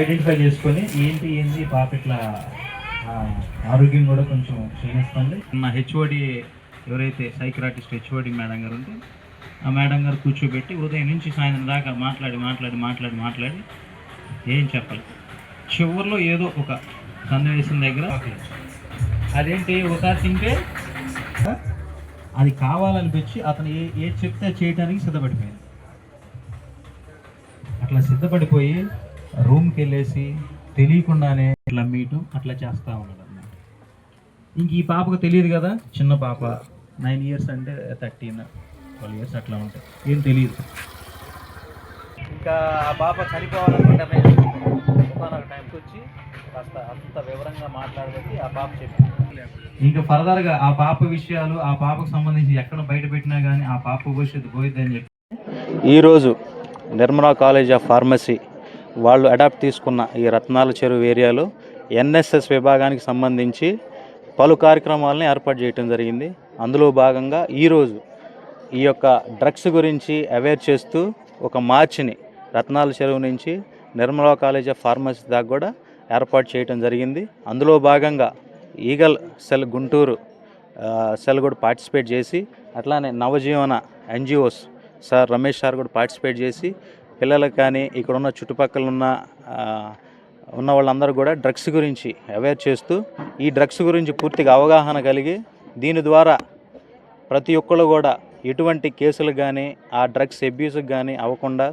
Identify చేసుకొని ఏంటి ఏంటి పాప ఇట్లా ఆరోగ్యం కూడా కొంచెం క్షీణిస్తుంది. మా హెచ్ఓడి ఎవరైతే సైక్రాటిస్ట్ హెచ్ఓడి మేడం గారు ఉంటే ఆ మేడం గారు కూర్చోబెట్టి ఉదయం నుంచి సాయంత్రం దాకా మాట్లాడి మాట్లాడి మాట్లాడి మాట్లాడి ఏం చెప్పాలి. చివరిలో ఏదో ఒక సన్నివేశం దగ్గర అదేంటి? ఒకసారి తింటే అది కావాలనిపించి అతను ఏ ఏది చెప్తే చేయడానికి సిద్ధపడిపోయింది అట్లా సిద్ధపడిపోయి రూమ్కి వెళ్ళేసి తెలియకుండానే ఇట్లా మీటు అట్లా చేస్తూ ఉన్నాడు అన్నమాట ఇంక ఈ పాపకు తెలియదు కదా? చిన్న పాప నైన్ ఇయర్స్ అంటే థర్టీన్ ట్వెల్వ్ ఇయర్స్ అట్లా ఉంటాయి ఏం తెలియదు. ఇంకా ఆ పాప చనిపోవాలనుకుంటే ఒకనొక టైంకి వచ్చి కాస్త అంత వివరంగా మాట్లాడబట్టి ఆ పాప చెప్పింది ఇంకా ఫర్దర్గా ఆ పాప విషయాలు ఆ పాపకు సంబంధించి ఎక్కడ బయట పెట్టినా కానీ ఆ పాప భవిష్యత్తు పోయిద్దని చెప్పి ఈరోజు నిర్మలా కాలేజ్ ఆఫ్ ఫార్మసీ వాళ్ళు అడాప్ట్ తీసుకున్న ఈ రత్నాల చెరువు ఏరియాలో ఎన్ఎస్ఎస్ విభాగానికి సంబంధించి పలు కార్యక్రమాలను ఏర్పాటు చేయడం జరిగింది. అందులో భాగంగా ఈరోజు ఈ యొక్క డ్రగ్స్ గురించి అవేర్ చేస్తూ ఒక మార్చిని రత్నాల చెరువు నుంచి నిర్మలా కాలేజ్ ఆఫ్ ఫార్మసీ దాకా కూడా ఏర్పాటు చేయడం జరిగింది. అందులో భాగంగా ఈగల్ సెల్ గుంటూరు సెల్ కూడా పార్టిసిపేట్ చేసి అట్లానే Navajeevana NGOs sir Ramesh sir కూడా పార్టిసిపేట్ చేసి పిల్లలకు కానీ ఇక్కడ ఉన్న చుట్టుపక్కల ఉన్న ఉన్న వాళ్ళందరూ కూడా డ్రగ్స్ గురించి అవేర్ చేస్తూ ఈ డ్రగ్స్ గురించి పూర్తిగా అవగాహన కలిగి దీని ద్వారా ప్రతి ఒక్కరు కూడా ఎటువంటి కేసులు కానీ ఆ డ్రగ్స్ అబ్యూస్కి కానీ అవ్వకుండా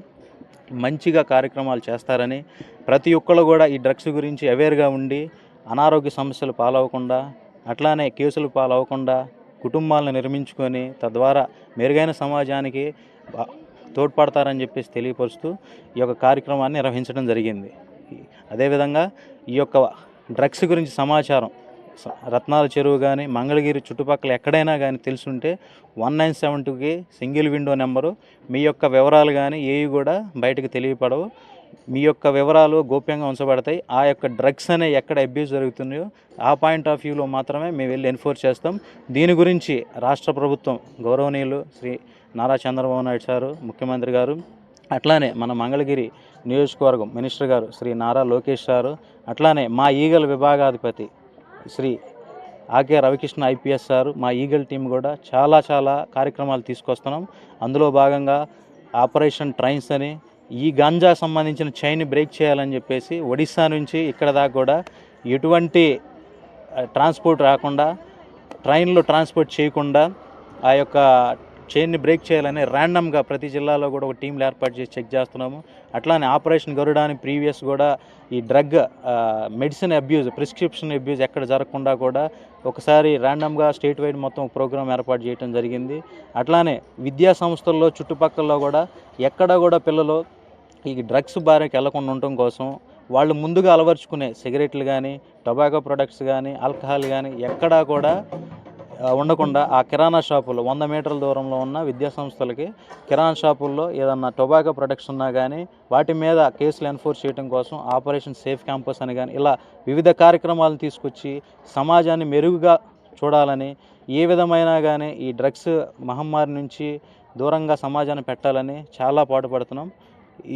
మంచిగా కార్యక్రమాలు చేస్తారని ప్రతి ఒక్కరు కూడా ఈ డ్రగ్స్ గురించి అవేర్గా ఉండి అనారోగ్య సమస్యలు పాలవకుండా అట్లానే కేసులు పాలవకుండా కుటుంబాలను నిర్మించుకొని తద్వారా మెరుగైన సమాజానికి తోడ్పడతారని చెప్పేసి తెలియపరుస్తూ ఈ యొక్క కార్యక్రమాన్ని నిర్వహించడం జరిగింది. అదేవిధంగా ఈ యొక్క డ్రగ్స్ గురించి సమాచారం స- రత్నాల చెరువు కానీ మంగళగిరి చుట్టుపక్కల ఎక్కడైనా కానీ తెలుసుంటే వన్ నైన్ సెవెన్ టూకి సింగిల్ విండో నెంబరు మీ యొక్క వివరాలు కానీ ఏవి కూడా బయటకు తెలియపడవు. మీ యొక్క వివరాలు గోప్యంగా ఉంచబడతాయి. ఆ యొక్క డ్రగ్స్ అనే ఎక్కడ అబ్యూస్ జరుగుతున్నాయో ఆ పాయింట్ ఆఫ్ వ్యూలో మాత్రమే మేము వెళ్ళి ఎన్ఫోర్స్ చేస్తాం. దీని గురించి రాష్ట్ర ప్రభుత్వం గౌరవనీయులు శ్రీ నారా చంద్రబాబు నాయుడు సారు ముఖ్యమంత్రి గారు అట్లానే మన మంగళగిరి నియోజకవర్గం మినిస్టర్ గారు శ్రీ నారా లోకేష్ సారు అట్లానే మా ఈగల్ విభాగాధిపతి శ్రీ ఆకే రవికృష్ణ ఐపీఎస్ సారు మా ఈగల్ టీం కూడా చాలా చాలా కార్యక్రమాలు తీసుకొస్తున్నాం. అందులో భాగంగా ఆపరేషన్ ట్రైన్స్ అని ఈ గాంజా సంబంధించిన చైన్ బ్రేక్ చేయాలని చెప్పేసి ఒడిస్సా నుంచి ఇక్కడ దాకా కూడా ఎటువంటి ట్రాన్స్పోర్ట్ రాకుండా ట్రైన్లో ట్రాన్స్పోర్ట్ చేయకుండా ఆ యొక్క చైన్ని బ్రేక్ చేయాలని ర్యాండమ్గా ప్రతి జిల్లాలో కూడా ఒక టీంలు ఏర్పాటు చేసి చెక్ చేస్తున్నాము. అట్లానే ఆపరేషన్ గరుడాని ప్రీవియస్ కూడా ఈ drug medicine abuse prescription abuse ఎక్కడ జరగకుండా కూడా ఒకసారి ర్యాండమ్గా స్టేట్ వైడ్ మొత్తం ప్రోగ్రామ్ ఏర్పాటు చేయడం జరిగింది. అట్లానే విద్యా సంస్థల్లో చుట్టుపక్కల కూడా ఎక్కడ కూడా పిల్లలు ఈ డ్రగ్స్ బారికి వెళ్ళకుండా ఉండటం కోసం వాళ్ళు ముందుగా అలవర్చుకునే సిగరెట్లు కానీ టొబాకో ప్రొడక్ట్స్ కానీ ఆల్కహాల్ కానీ ఎక్కడా కూడా ఉండకుండా ఆ కిరాణా షాపులు వంద మీటర్ల దూరంలో ఉన్న విద్యా సంస్థలకి కిరాణా షాపుల్లో ఏదన్నా టొబాకో ప్రొడక్ట్స్ ఉన్నా కానీ వాటి మీద కేసులు ఎన్ఫోర్స్ చేయడం కోసం ఆపరేషన్ సేఫ్ క్యాంపస్ అని కానీ ఇలా వివిధ కార్యక్రమాలను తీసుకొచ్చి సమాజాన్ని మెరుగుగా చూడాలని ఏ విధమైన కానీ ఈ డ్రగ్స్ మహమ్మారి నుంచి దూరంగా సమాజాన్ని పెట్టాలని చాలా పాటుపడుతున్నాం.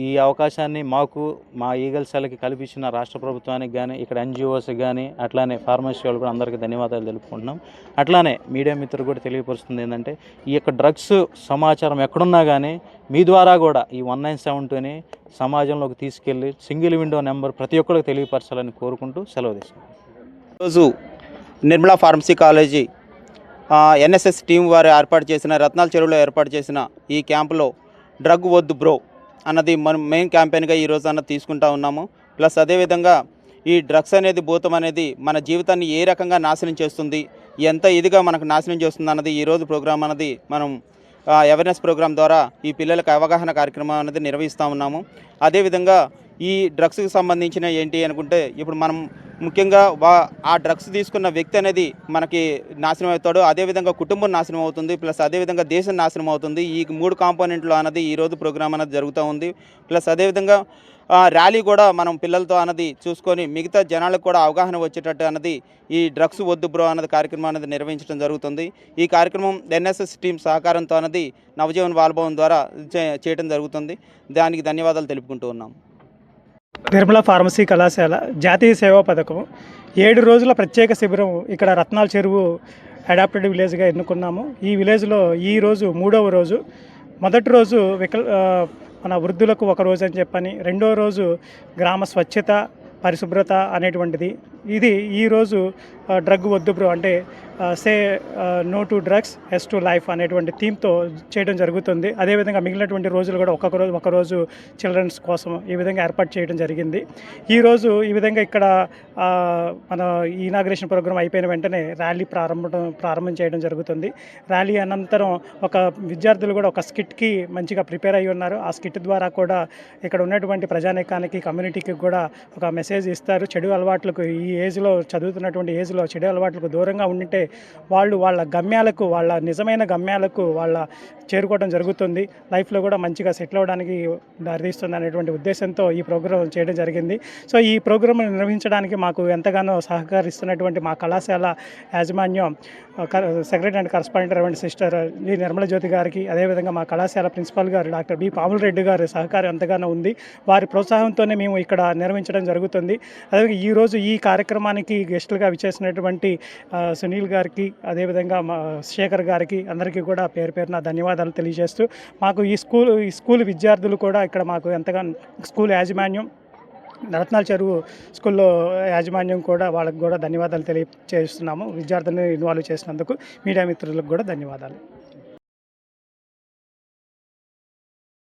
ఈ అవకాశాన్ని మాకు మా ఈగల్ సెల్కి కల్పించిన రాష్ట్ర ప్రభుత్వానికి కానీ ఇక్కడ ఎన్జిఓస్ కానీ అట్లానే ఫార్మసీ వాళ్ళు కూడా అందరికీ ధన్యవాదాలు తెలుపుకుంటున్నాం. అట్లానే మీడియా మిత్రులు కూడా తెలియపరుస్తుంది ఏంటంటే ఈ యొక్క డ్రగ్స్ సమాచారం ఎక్కడున్నా కానీ మీ ద్వారా కూడా ఈ వన్ నైన్ సెవెన్ టూని సమాజంలోకి తీసుకెళ్ళి సింగిల్ విండో నెంబర్ ప్రతి ఒక్కరికి తెలియపరచాలని కోరుకుంటూ సెలవు తీసుకున్నాం ఈరోజు Nirmala pharmacy college NSS team వారు ఏర్పాటు చేసిన రత్నాల చెరువులో ఏర్పాటు చేసిన ఈ క్యాంపులో డ్రగ్ వద్దు బ్రో అన్నది మనం మెయిన్ క్యాంపెయిన్గా ఈ రోజు అన్న తీసుకుంటా ఉన్నాము. ప్లస్ అదేవిధంగా ఈ డ్రగ్స్ అనేది భూతం అనేది మన జీవితాన్ని ఏ రకంగా నాశనం చేస్తుంది ఎంత ఇదిగా మనకు నాశనం చేస్తుంది అన్నది ఈరోజు ప్రోగ్రాం అన్నది మనం అవేర్నెస్ ప్రోగ్రాం ద్వారా ఈ పిల్లలకు అవగాహన కార్యక్రమం అనేది నిర్వహిస్తూ ఉన్నాము. అదేవిధంగా ఈ డ్రగ్స్కి సంబంధించిన ఏంటి అనుకుంటే ఇప్పుడు మనం ముఖ్యంగా వా ఆ డ్రగ్స్ తీసుకున్న వ్యక్తి అనేది మనకి నాశనం అవుతాడు అదేవిధంగా కుటుంబం నాశనం అవుతుంది ప్లస్ అదేవిధంగా దేశం నాశనం అవుతుంది. ఈ మూడు కాంపోనెంట్లు అన్నది ఈరోజు ప్రోగ్రామ్ అనేది జరుగుతూ ఉంది. ప్లస్ అదేవిధంగా ర్యాలీ కూడా మనం పిల్లలతో అన్నది చూసుకొని మిగతా జనాలకు కూడా అవగాహన వచ్చేటట్టు అన్నది ఈ డ్రగ్స్ వద్దు బ్రో అన్నది కార్యక్రమం అనేది నిర్వహించడం జరుగుతుంది. ఈ కార్యక్రమం ఎన్ఎస్ఎస్ టీం సహకారంతో అన్నది నవజీవన్ బాలభవన్ ద్వారా చే- చేయడం జరుగుతుంది. దానికి ధన్యవాదాలు తెలుపుకుంటూ ఉన్నాం. నిర్మల ఫార్మసీ కళాశాల జాతీయ సేవా పథకం ఏడు రోజుల ప్రత్యేక శిబిరం ఇక్కడ రత్నాల చెరువు అడాప్టెడ్ విలేజ్గా ఎన్నుకున్నాము. ఈ విలేజ్లో ఈ రోజు మూడవ రోజు. మొదటి రోజు వికల్ మన వృద్ధులకు ఒక రోజు అని చెప్పని రెండో రోజు గ్రామ స్వచ్ఛత పరిశుభ్రత అనేటువంటిది. ఇది ఈరోజు డ్రగ్ వద్దు బ్రో అంటే say no to drugs yes to life అనేటువంటి థీమ్తో చేయడం జరుగుతుంది. అదేవిధంగా మిగిలినటువంటి రోజులు కూడా ఒక్కొక్క రోజు ఒకరోజు చిల్డ్రన్స్ కోసం ఈ విధంగా ఏర్పాటు చేయడం జరిగింది. ఈరోజు ఈ విధంగా ఇక్కడ మన ఇనాగ్రేషన్ ప్రోగ్రామ్ అయిపోయిన వెంటనే ర్యాలీ ప్రారంభం ప్రారంభం చేయడం జరుగుతుంది. ర్యాలీ అనంతరం ఒక విద్యార్థులు కూడా ఒక స్కిట్కి మంచిగా ప్రిపేర్ అయి ఉన్నారు. ఆ స్కిట్ ద్వారా కూడా ఇక్కడ ఉన్నటువంటి ప్రజానీకానికి కమ్యూనిటీకి కూడా ఒక మెసేజ్ ఇస్తారు. చెడు అలవాట్లకు ఈ ఏజ్లో చదువుతున్నటువంటి ఏజ్లో చెడు అలవాట్లకు దూరంగా ఉండింటే వాళ్ళు వాళ్ళ గమ్యాలకు వాళ్ళ నిజమైన గమ్యాలకు వాళ్ళ చేరుకోవడం జరుగుతుంది. లైఫ్లో కూడా మంచిగా సెటిల్ అవ్వడానికి దారితీస్తుంది అనేటువంటి ఉద్దేశంతో ఈ ప్రోగ్రాం చేయడం జరిగింది. సో ఈ ప్రోగ్రాం నిర్వహించడానికి మాకు ఎంతగానో సహకరిస్తున్నటువంటి మా కళాశాల యాజమాన్యం secretary and correspondent sister G Nirmala Jyothi గారికి అదేవిధంగా మా కళాశాల ప్రిన్సిపాల్ గారు డాక్టర్ బి. పాముల రెడ్డి గారి సహకారం ఎంతగానో ఉంది. వారి ప్రోత్సాహంతోనే మేము ఇక్కడ నిర్వహించడం జరుగుతుంది. అదేవిధంగా ఈరోజు ఈ కార్యక్రమానికి గెస్టులుగా విచ్చేసినటువంటి సునీల్ గారికి అదేవిధంగా మా శేఖర్ గారికి అందరికీ కూడా పేరు పేరున ధన్యవాదాలు తెలియజేస్తూ మాకు ఈ స్కూల్ ఈ స్కూల్ విద్యార్థులు కూడా ఇక్కడ మాకు ఎంతగానో స్కూల్ యాజమాన్యం రత్నాల చెరువు స్కూల్లో యాజమాన్యం కూడా వాళ్ళకు కూడా ధన్యవాదాలు తెలియజేస్తున్నాము విద్యార్థులను ఇన్వాల్వ్ చేసినందుకు మీడియా మిత్రులకు కూడా ధన్యవాదాలు.